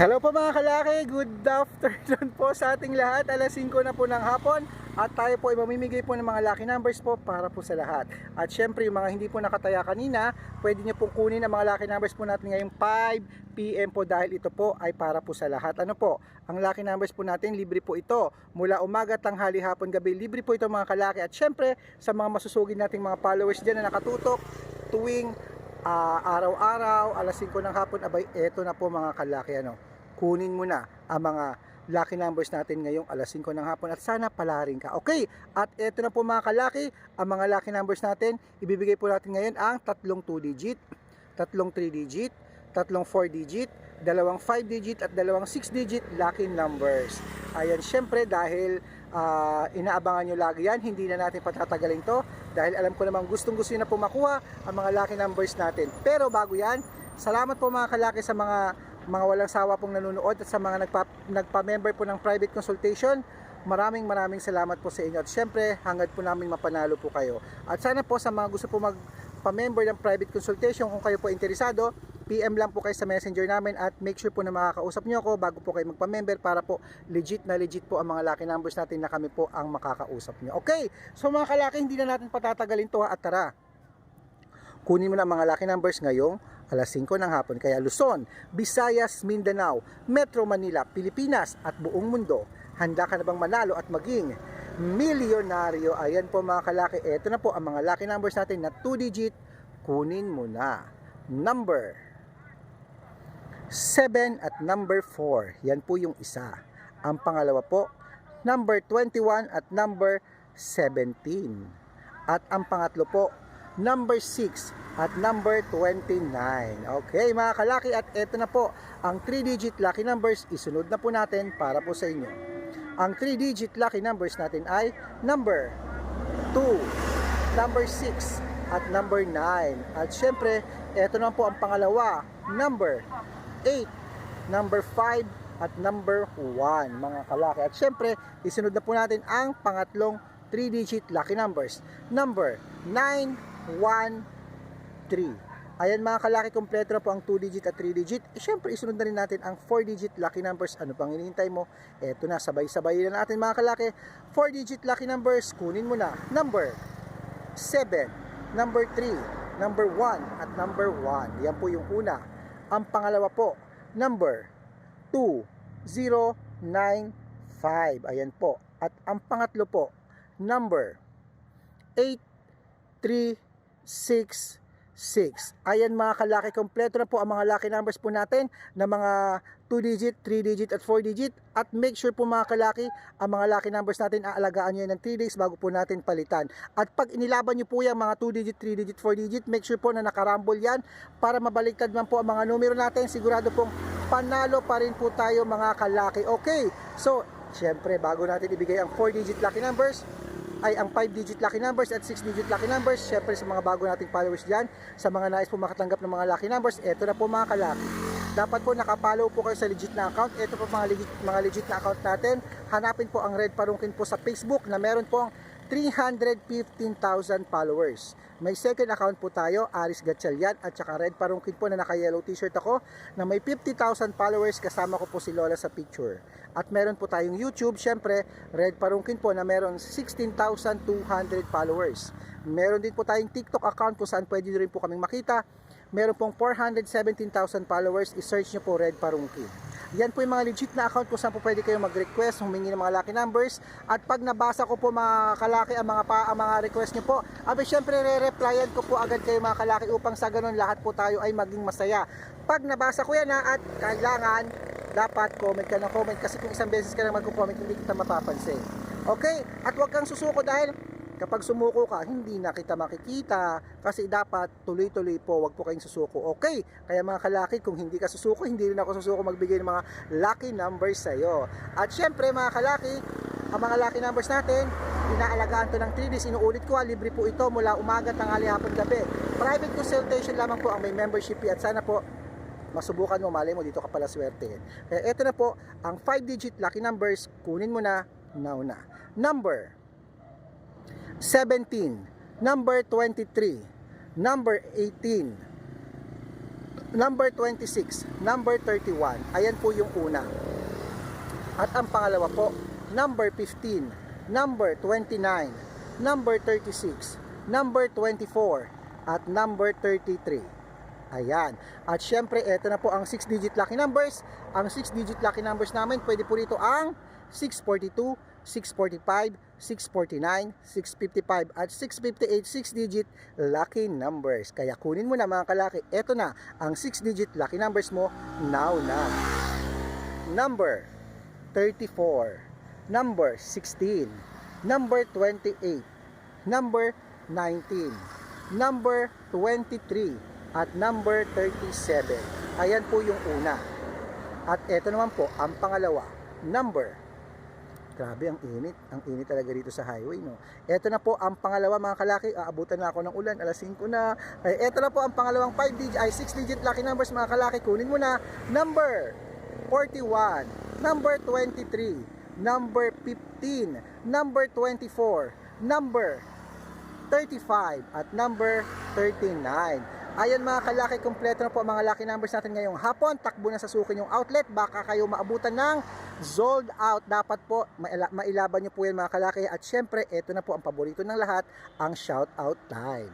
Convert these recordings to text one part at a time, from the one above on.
Hello po mga kalaki, good afternoon po sa ating lahat. Alas 5 na po ng hapon at tayo po ay mamimigay po ng mga lucky numbers po para po sa lahat. At syempre yung mga hindi po nakataya kanina, pwede nyo pong kunin ang mga lucky numbers po natin ngayong 5 PM po dahil ito po ay para po sa lahat. Ano po, ang lucky numbers po natin, libre po ito. Mula umaga, tanghali, hapon, gabi, libre po ito mga kalaki. At syempre, sa mga masusugid nating mga followers dyan na nakatutok, tuwing ah, araw-araw, alas 5 ng hapon, abay, eto na po mga kalaki, ano, kunin mo na ang mga lucky numbers natin ngayong alas 5 ng hapon at sana pala rin ka. Okay, at eto na po mga kalaki, ang mga lucky numbers natin, ibibigay po natin ngayon ang tatlong 2 digit, tatlong 3 digit, tatlong 4 digit, dalawang 5 digit at dalawang 6 digit lucky numbers. Ayan, syempre dahil ah, inaabangan nyo lagi yan, hindi na natin patatagalin to dahil alam ko namang gustong gusto na po makuha ang mga lucky numbers natin. Pero bago yan, salamat po mga kalaki sa mga mga walang sawa pong nanonood at sa mga nagpa, nagpa-member po ng private consultation. Maraming maraming salamat po sa inyo. At syempre, hangad po namin mapanalo po kayo. At sana po sa mga gusto po magpa-member ng private consultation, kung kayo po interesado, PM lang po kayo sa messenger namin at make sure po na makakausap nyo ako bago po kayo magpa-member para po legit na legit po ang mga lucky numbers natin na kami po ang makakausap nyo. Okay, so mga kalaki, hindi na natin patatagalin to ha, at tara. Kunin mo na mga lucky numbers ngayong alas 5 ng hapon. Kaya Luzon, Visayas, Mindanao, Metro Manila, Pilipinas at buong mundo. Handa ka na bang manalo at maging milyonaryo? Ayan po mga kalaki. Ito na po ang mga lucky numbers natin na 2 digit. Kunin mo na. Number 7 at number 4. Yan po yung isa. Ang pangalawa po, number 21 at number 17. At ang pangatlo po, number 6 at number 29. Okay mga kalaki at eto na po ang 3-digit lucky numbers isunod na po natin para po sa inyo. Ang 3-digit lucky numbers natin ay number 2, number 6 at number 9. At syempre, eto na po ang pangalawa, number 8, number 5 at number 1 mga kalaki. At syempre, isunod na po natin ang pangatlong 3-digit lucky numbers. Number 9, 1, 3. Ayan mga kalaki, kompleto na po ang 2-digit at 3-digit. E, syempre, isunod na rin natin ang 4-digit lucky numbers. Ano pang hinihintay mo? Eto na, sabay-sabay na natin mga kalaki. 4-digit lucky numbers, kunin mo na. Number 7, number 3, number 1, at number 1. Yan po yung una. Ang pangalawa po, number 2, 0, 9, 5. Ayan po. At ang pangatlo po, number 8, 3, 6, 6. Ayan mga kalaki, kompleto na po ang mga lucky numbers po natin na mga 2 digit, 3 digit at 4 digit at make sure po mga kalaki ang mga lucky numbers natin aalagaan nyo yan ng 3 days bago po natin palitan. At pag inilaban nyo po yung mga 2 digit, 3 digit, 4 digit, make sure po na nakarambol yan para mabaliktad man po ang mga numero natin. Sigurado pong panalo pa rin po tayo mga kalaki. Okay, so syempre bago natin ibigay ang 4 digit lucky numbers, ay ang 5-digit lucky numbers at 6-digit lucky numbers. Syempre sa mga bago nating followers dyan, sa mga nais po makatanggap ng mga lucky numbers, eto na po mga kalaki. Dapat po nakapollow po kayo sa legit na account. Ito po mga legit, mga legit na account natin. Hanapin po ang Red Parungkin po sa Facebook na meron po ang 315,000 followers. May second account po tayo, Aris Gatchalian at saka Red Parungkin po na naka-yellow t-shirt ako na may 50,000 followers kasama ko po si Lola sa picture. At meron po tayong YouTube, syempre, Red Parungkin po na meron 16,200 followers. Meron din po tayong TikTok account kung saan pwede rin po kaming makita. Meron pong 417,000 followers, i-search nyo po Red Parungkin. Yan po yung mga legit na account kung saan po pwede kayo mag-request, humingi ng mga lucky numbers. At pag nabasa ko po mga kalaki ang mga, pa, ang mga request nyo po, abe syempre re-replyan ko po agad kayo mga kalaki upang sa ganun lahat po tayo ay maging masaya. Pag nabasa ko yan ha, at kailangan dapat comment ka ng comment kasi kung isang beses ka lang magko-comment hindi kita mapapansin. Okay? At huwag kang susuko dahil kapag sumuko ka, hindi na kita makikita kasi dapat tuloy-tuloy po, wag po kayong susuko. Okay? Kaya mga kalaki, kung hindi ka susuko, hindi rin ako susuko magbigay ng mga lucky numbers sa'yo. At syempre mga kalaki, ang mga lucky numbers natin, inaalagaan to ng 3 days. Inuulit ko, ha, libre po ito mula umaga, tanghali, hapon, gabi. Private consultation lamang po ang may membership fee at sana po masubukan mo, mali mo, dito ka pala swerte. Kaya ito na po, ang 5-digit lucky numbers, kunin mo na, now na. Number 17, number 23, number 18, number 26, number 31. Ayan po yung una. At ang pangalawa po, number 15, number 29, number 36, number 24, at number 33. Ayan. At syempre, eto na po ang 6-digit lucky numbers. Ang 6-digit lucky numbers namin, pwede po rito ang 642, 645, 649, 655, at 658 6-digit lucky numbers. Kaya kunin mo na mga kalaki, eto na ang 6-digit lucky numbers mo now na. Number 34, number 16, number 28, number 19, number 23, at number 37. Ayan po yung una. At eto naman po, ang pangalawa, number. Grabe, ang init. Ang init talaga dito sa highway, no? Eto na po ang pangalawa, mga kalaki. Aabutan na ako ng ulan. Alas 5 na. Ay, eto na po ang pangalawang 5 digit, ay 6 digit lucky numbers, mga kalaki. Kunin mo na. Number 41, number 23, number 15, number 24, number 35, at number 39. Ayan mga kalaki, kompleto na po ang mga lucky numbers natin ngayong hapon. Takbo na sa sukin yung outlet. Baka kayo maabutan ng sold out. Dapat po maila- mailaban nyo po yan mga kalaki. At syempre, ito na po ang paborito ng lahat, ang shout out time.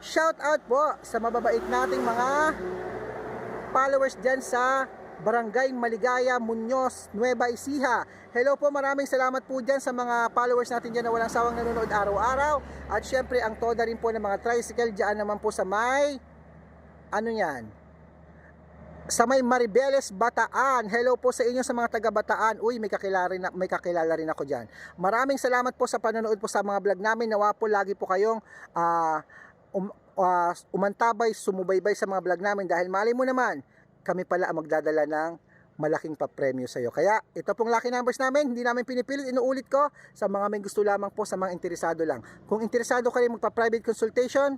Shout out po sa mababait nating mga followers dyan sa Barangay Maligaya, Muñoz, Nueva Ecija. Hello po, maraming salamat po dyan sa mga followers natin dyan na walang sawang nanonood araw-araw. At syempre, ang toda rin po ng mga tricycle dyan naman po sa may, ano yan, sa may Maribeles, Bataan. Hello po sa inyo sa mga taga Bataan. Uy, may kakilala rin, may kakilala rin ako dyan. Maraming salamat po sa panonood po sa mga vlog namin. Nawa po lagi po kayong ah, um, ah, umantabay, sumubaybay sa mga vlog namin dahil mali mo naman, kami pala ang magdadala ng malaking papremyo sa iyo. Kaya ito pong lucky numbers namin, hindi namin pinipilit, inuulit ko sa mga may gusto lamang po sa mga interesado lang. Kung interesado ka rin magpa-private consultation,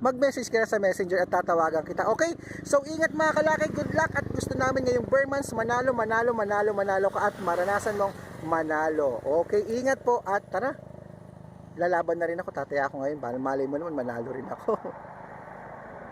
mag-message ka sa messenger at tatawagan kita. Okay? So ingat mga kalaki, good luck at gusto namin ngayong Burmans manalo, manalo, manalo, manalo ka at maranasan mong manalo. Okay, ingat po at tara. Lalaban na rin ako, tataya ako ngayon. Malay mo naman, manalo rin ako.